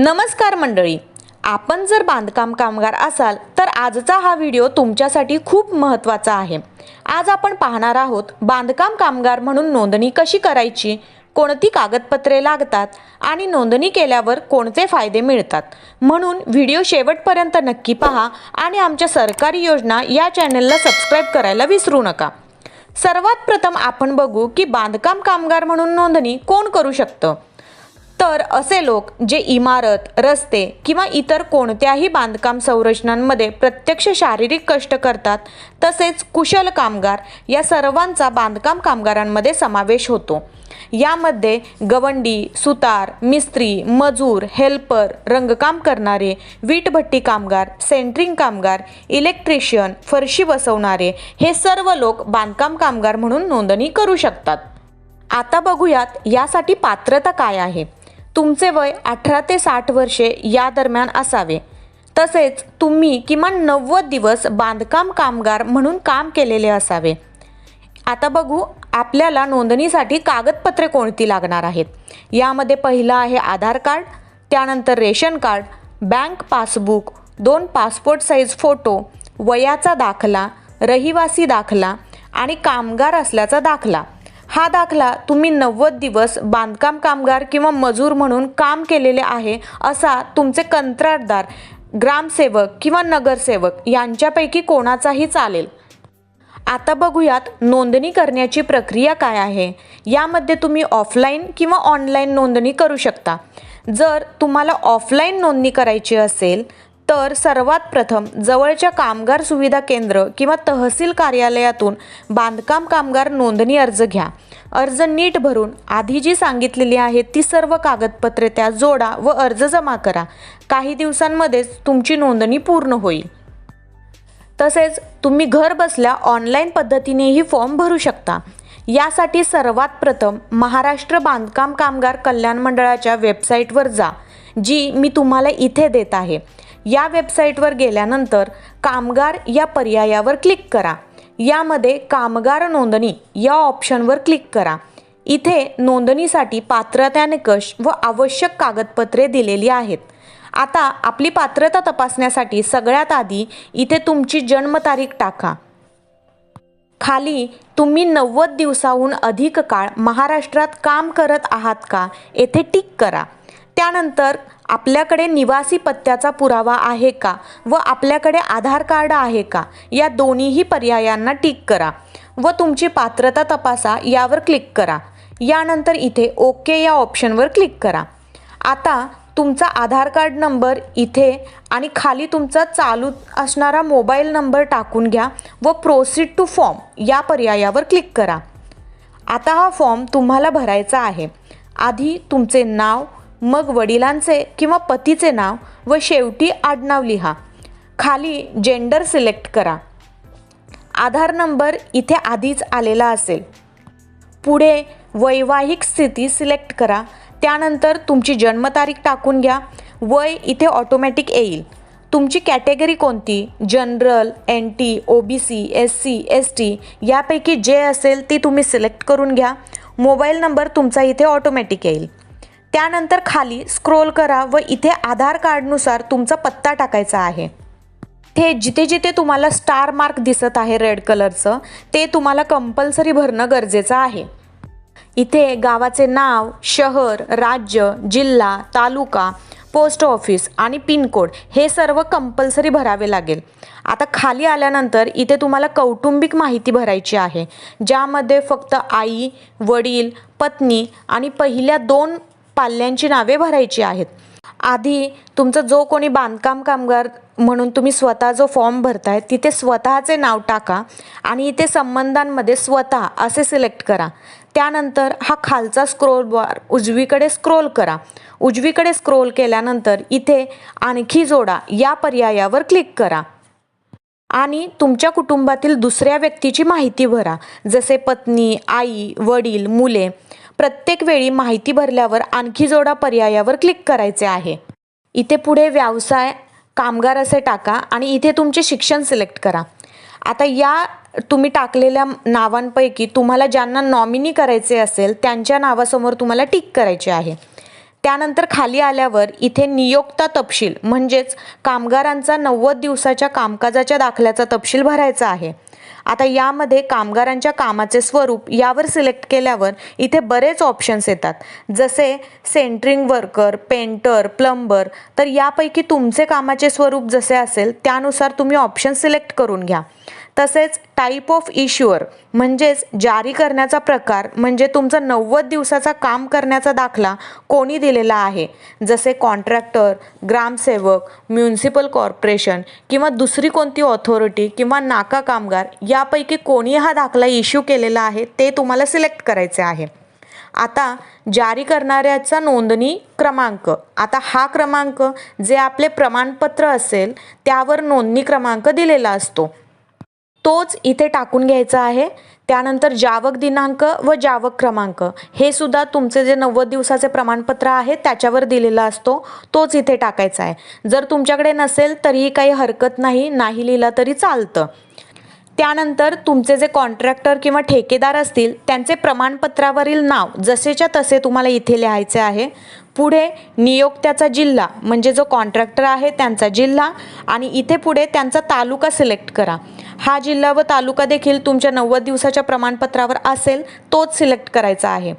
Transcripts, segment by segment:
नमस्कार मंडळी. आपण जर बांधकाम कामगार असाल तर आजचा हा व्हिडिओ तुमच्यासाठी खूप महत्त्वाचा आहे. आज आपण पाहणार आहोत बांधकाम कामगार म्हणून नोंदणी कशी करायची कोणती कागदपत्रे लागतात आणि नोंदणी केल्यावर कोणते फायदे मिळतात. म्हणून व्हिडिओ शेवटपर्यंत नक्की पहा आणि आमच्या सरकारी योजना या चॅनलला सबस्क्राईब करायला विसरू नका. सर्वात प्रथम आपण बघू की बांधकाम कामगार म्हणून नोंदणी कोण करू शकतं. तर असे लोक जे इमारत रस्ते किंवा इतर कोणत्याही बांधकाम संरचनांमध्ये प्रत्यक्ष शारीरिक कष्ट करतात तसेच कुशल कामगार या सर्वांचा बांधकाम कामगारांमध्ये समावेश होतो. यामध्ये गवंडी सुतार मिस्त्री मजूर हेल्पर रंगकाम करणारे वीटभट्टी कामगार सेंट्रिंग कामगार इलेक्ट्रिशियन फरशी बसवणारे हे सर्व लोक बांधकाम कामगार म्हणून नोंदणी करू शकतात. आता बघूयात यासाठी पात्रता काय आहे. तुमचे वय अठरा ते साठ वर्षे या दरम्यान असावे. तसेच तुम्ही किमान नव्वद दिवस बांधकाम कामगार म्हणून काम केलेले असावे. आता बघू आपल्याला नोंदणीसाठी कागदपत्रे कोणती लागणार आहेत? यामध्ये पहिलं आहे आधार कार्ड त्यानंतर रेशन कार्ड बँक पासबुक दोन पासपोर्ट साईज फोटो वयाचा दाखला रहिवासी दाखला आणि कामगार असल्याचा दाखला. हा दाखला तुम्ही नव्वद दिवस बांधकाम कामगार किंवा मजूर म्हणून काम केलेले आहे असा तुमचे कंत्राटदार ग्रामसेवक किंवा नगरसेवक यांच्यापैकी कोणाचाही चालेल? आता बघूयात नोंदणी करण्याची प्रक्रिया काय आहे. यामध्ये तुम्ही ऑफलाईन किंवा ऑनलाईन नोंदणी करू शकता. जर तुम्हाला ऑफलाईन नोंदणी करायची असेल तर सर्वात प्रथम जवळच्या कामगार सुविधा केंद्र किंवा तहसील कार्यालयातून बांधकाम कामगार नोंदणी अर्ज घ्या. अर्ज नीट भरून आधी जी सांगितलेली आहे ती सर्व कागदपत्रे त्या जोडा व अर्ज जमा करा. काही दिवसांमध्येच तुमची नोंदणी पूर्ण होईल. तसेच तुम्ही घर बसल्या ऑनलाईन पद्धतीनेही फॉर्म भरू शकता. यासाठी सर्वात प्रथम महाराष्ट्र बांधकाम कामगार कल्याण मंडळाच्या वेबसाईटवर जा जी मी तुम्हाला इथे देत आहे. या वेबसाईटवर गेल्यानंतर कामगार या पर्यायावर क्लिक करा. यामध्ये कामगार नोंदणी या ऑप्शनवर क्लिक करा. इथे नोंदणीसाठी पात्रता निकष व आवश्यक कागदपत्रे दिलेली आहेत. आता आपली पात्रता तपासण्यासाठी सगळ्यात आधी इथे तुमची जन्मतारीख टाका. खाली तुम्ही नव्वद दिवसाहून अधिक काळ महाराष्ट्रात काम करत आहात का? येथे टिक करा. त्यानंतर आपल्याकडे निवासी पत्त्याचा पुरावा आहे का व आपल्याकडे आधार कार्ड आहे का? या दोन्हीही पर्यायांना टिक करा व तुमची पात्रता तपासा यावर क्लिक करा. यानंतर इथे ओके या ऑप्शनवर क्लिक करा. आता तुमचा आधार कार्ड नंबर इथे आणि खाली तुमचा चालू असणारा मोबाईल नंबर टाकून घ्या व प्रोसीड टू फॉर्म या पर्यायावर क्लिक करा. आता हा फॉर्म तुम्हाला भरायचा आहे. आधी तुमचे नाव मग वडिलांचे किंवा पतीचे नाव व शेवटी आडनाव लिहा. खाली जेंडर सिलेक्ट करा. आधार नंबर इथे आधीच आलेला असेल. पुढे वैवाहिक स्थिती सिलेक्ट करा. त्यानंतर तुमची जन्मतारीख टाकून घ्या. वय इथे ऑटोमॅटिक येईल. तुमची कॅटेगरी कोणती? General N T O B C S C S T यापैकी जे असेल ती तुम्ही सिलेक्ट करून घ्या. मोबाईल नंबर तुमचा इथे ऑटोमॅटिक येईल. त्यानंतर खाली स्क्रोल करा व इथे आधार कार्डनुसार तुमचा पत्ता टाकायचा आहे. ते जिथे जिथे तुम्हाला स्टार मार्क दिसत आहे रेड कलरचं ते तुम्हाला कंपल्सरी भरणं गरजेचं आहे. इथे गावाचे नाव शहर राज्य जिल्हा तालुका पोस्ट ऑफिस आणि पिनकोड हे सर्व कंपल्सरी भरावे लागेल. आता खाली आल्यानंतर इथे तुम्हाला कौटुंबिक माहिती भरायची आहे ज्यामध्ये फक्त आई वडील पत्नी आणि पहिल्या दोन पाल्यांची नावे भरायची आहेत. आधी तुमचं जो कोणी बांधकाम कामगार म्हणून तुम्ही स्वतः जो फॉर्म भरताय तिथे स्वतःचे नाव टाका आणि इथे संबंधांमध्ये स्वतः असे सिलेक्ट करा. त्यानंतर हा खालचा स्क्रोल बार उजवीकडे स्क्रोल करा. उजवीकडे स्क्रोल केल्यानंतर इथे आणखी जोडा या पर्यायावर क्लिक करा. आणि तुमच्या कुटुंबातील दुसऱ्या व्यक्तीची माहिती भरा जसे पत्नी आई वडील मुले. प्रत्येक वेळी माहिती भरल्यावर आणखी जोडा पर्यायावर क्लिक करायचे आहे. इथे पुढे व्यवसाय कामगार असे टाका आणि इथे तुमचे शिक्षण सिलेक्ट करा. आता या तुम्ही टाकलेल्या नावांपैकी तुम्हाला ज्यांना नॉमिनी करायचे असेल त्यांच्या नावासमोर तुम्हाला टिक करायचे आहे. त्यानंतर खाली आल्यावर इथे नियोक्ता तपशील म्हणजेच कामगारांचा नव्वद दिवसाच्या कामकाजाच्या दाखल्याचा तपशील भरायचा आहे. आता यामध्ये कामगारांच्या कामाचे स्वरूप यावर सिलेक्ट केल्यावर इथे बरेच ऑप्शन्स येतात. जसे सेंट्रिंग वर्कर पेंटर प्लंबर तर यापैकी तुमचे कामाचे स्वरूप जसे असेल त्यानुसार तुम्ही ऑप्शन सिलेक्ट करून घ्या. तसेच टाईप ऑफ इश्युअर म्हणजेच जारी करण्याचा प्रकार म्हणजे तुमचा नव्वद दिवसाचा काम करण्याचा दाखला कोणी दिलेला आहे? जसे कॉन्ट्रॅक्टर ग्रामसेवक म्युन्सिपल कॉर्पोरेशन किंवा दुसरी कोणती ऑथॉरिटी किंवा नाका कामगार यापैकी कोणी हा दाखला इश्यू केलेला आहे ते तुम्हाला सिलेक्ट करायचे आहे. आता जारी करणाऱ्याचा नोंदणी क्रमांक. आता हा क्रमांक जे आपले प्रमाणपत्र असेल त्यावर नोंदणी क्रमांक दिलेला असतो. तोच इथे टाकून घ्यायचा आहे. त्यानंतर जावक दिनांक व जावक क्रमांक. हे सुद्धा तुमचे जे नव्वद दिवसाचे प्रमाणपत्र आहे त्याच्यावर दिलेला असतो. तोच इथे टाकायचा आहे. जर तुमच्याकडे नसेल तरीही काही हरकत नाही नाही लिहिला तरी चालतं. त्यानंतर तुमचे जे कॉन्ट्रॅक्टर किंवा ठेकेदार असतील त्यांचे प्रमाणपत्रावरील नाव जसेच्या तसे तुम्हाला इथे लिहायचे आहे. पुढे नियोक्त्याचा जिल्हा म्हणजे जो कॉन्ट्रॅक्टर आहे त्यांचा जिल्हा आणि इथे पुढे त्यांचा तालुका सिलेक्ट करा. हा जिल्हा व तालुका देखील तुमच्या नव्वद दिवसाच्या प्रमाणपत्रावर असेल तोच सिलेक्ट करायचा आहे.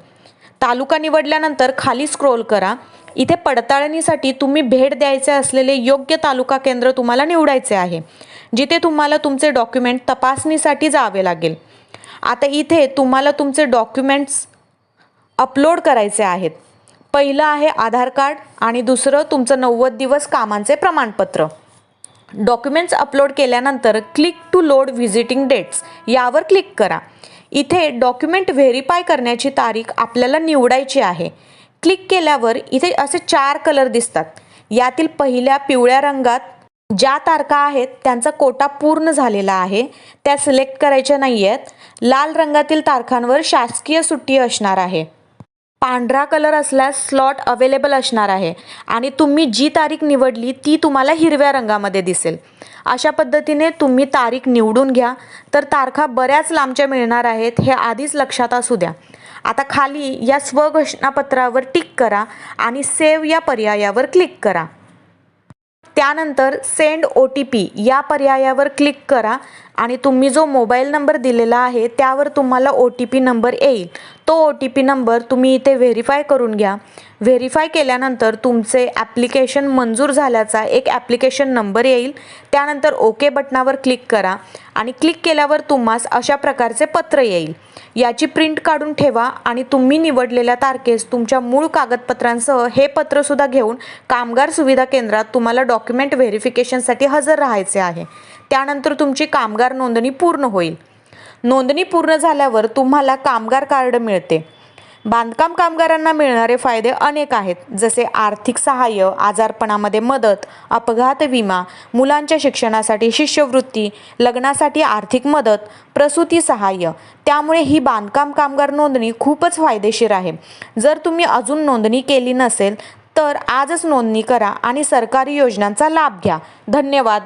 तालुका निवडल्यानंतर खाली स्क्रोल करा. इथे पडताळणीसाठी तुम्ही भेट द्यायचे असलेले योग्य तालुका केंद्र तुम्हाला निवडायचे आहे जिथे तुम्हाला तुमचे डॉक्युमेंट तपासणीसाठी जावे लागेल. आता इथे तुम्हाला तुमचे डॉक्युमेंट्स अपलोड करायचे आहेत. पहिलं आहे आधार कार्ड आणि दुसरं तुमचं नव्वद दिवस कामांचे प्रमाणपत्र. डॉक्युमेंट्स अपलोड केल्यानंतर click to load visiting dates यावर क्लिक करा. इथे डॉक्युमेंट व्हेरीफाय करण्याची तारीख आपल्याला निवडायची आहे. क्लिक केल्यावर इथे असे चार कलर दिसतात. यातील पहिल्या पिवळ्या रंगात ज्या तारखा आहेत त्यांचा कोटा पूर्ण झालेला आहे. त्या सिलेक्ट करायच्या नाही आहेत लाल रंगातील तारखांवर शासकीय सुट्टी असणार आहे. पांढरा कलर असल्यास स्लॉट अवेलेबल असणार आहे. आणि तुम्ही जी तारीख निवडली ती तुम्हाला हिरव्या रंगामध्ये दिसेल. अशा पद्धतीने तुम्ही तारीख निवडून घ्या. तर तारखा बऱ्याच लांबच्या मिळणार आहेत हे आधीच लक्षात असू द्या. आता खाली या स्वघोषणापत्रावर टिक करा आणि सेव्ह या पर्यायावर क्लिक करा. त्यानंतर सेंड ओ टी पी या पर्यायावर क्लिक करा आणि तुम्ही जो मोबाईल नंबर दिलेला आहे त्यावर तुम्हाला ओ टी पी नंबर येईल. तो ओ टी पी नंबर तुम्ही इथे व्हेरीफाय करून घ्या. व्हेरीफाय केल्यानंतर तुमचे ॲप्लिकेशन मंजूर झाल्याचा एक ॲप्लिकेशन नंबर येईल. त्यानंतर ओके बटनावर क्लिक करा आणि क्लिक केल्यावर तुम्हास अशा प्रकारचे पत्र येईल. याची प्रिंट काढून ठेवा आणि तुम्ही निवडलेल्या तारखेस तुमच्या मूळ कागदपत्रांसह हे पत्रसुद्धा घेऊन कामगार सुविधा केंद्रात तुम्हाला डॉक्युमेंट व्हेरिफिकेशनसाठी हजर राहायचे आहे. त्यानंतर तुमची कामगार नोंदणी पूर्ण होईल. नोंदणी पूर्ण झाल्यावर तुम्हाला कामगार कार्ड मिळते. बांधकाम कामगारांना मिळणारे फायदे अनेक आहेत जसे आर्थिक सहाय्य आजारपणामध्ये मदत अपघात विमा मुलांच्या शिक्षणासाठी शिष्यवृत्ती लग्नासाठी आर्थिक मदत प्रसूती सहाय्य. त्यामुळे ही बांधकाम कामगार नोंदणी खूपच फायदेशीर आहे. जर तुम्ही अजून नोंदणी केली नसेल तर आजच नोंदणी करा आणि सरकारी योजनांचा लाभ घ्या. धन्यवाद.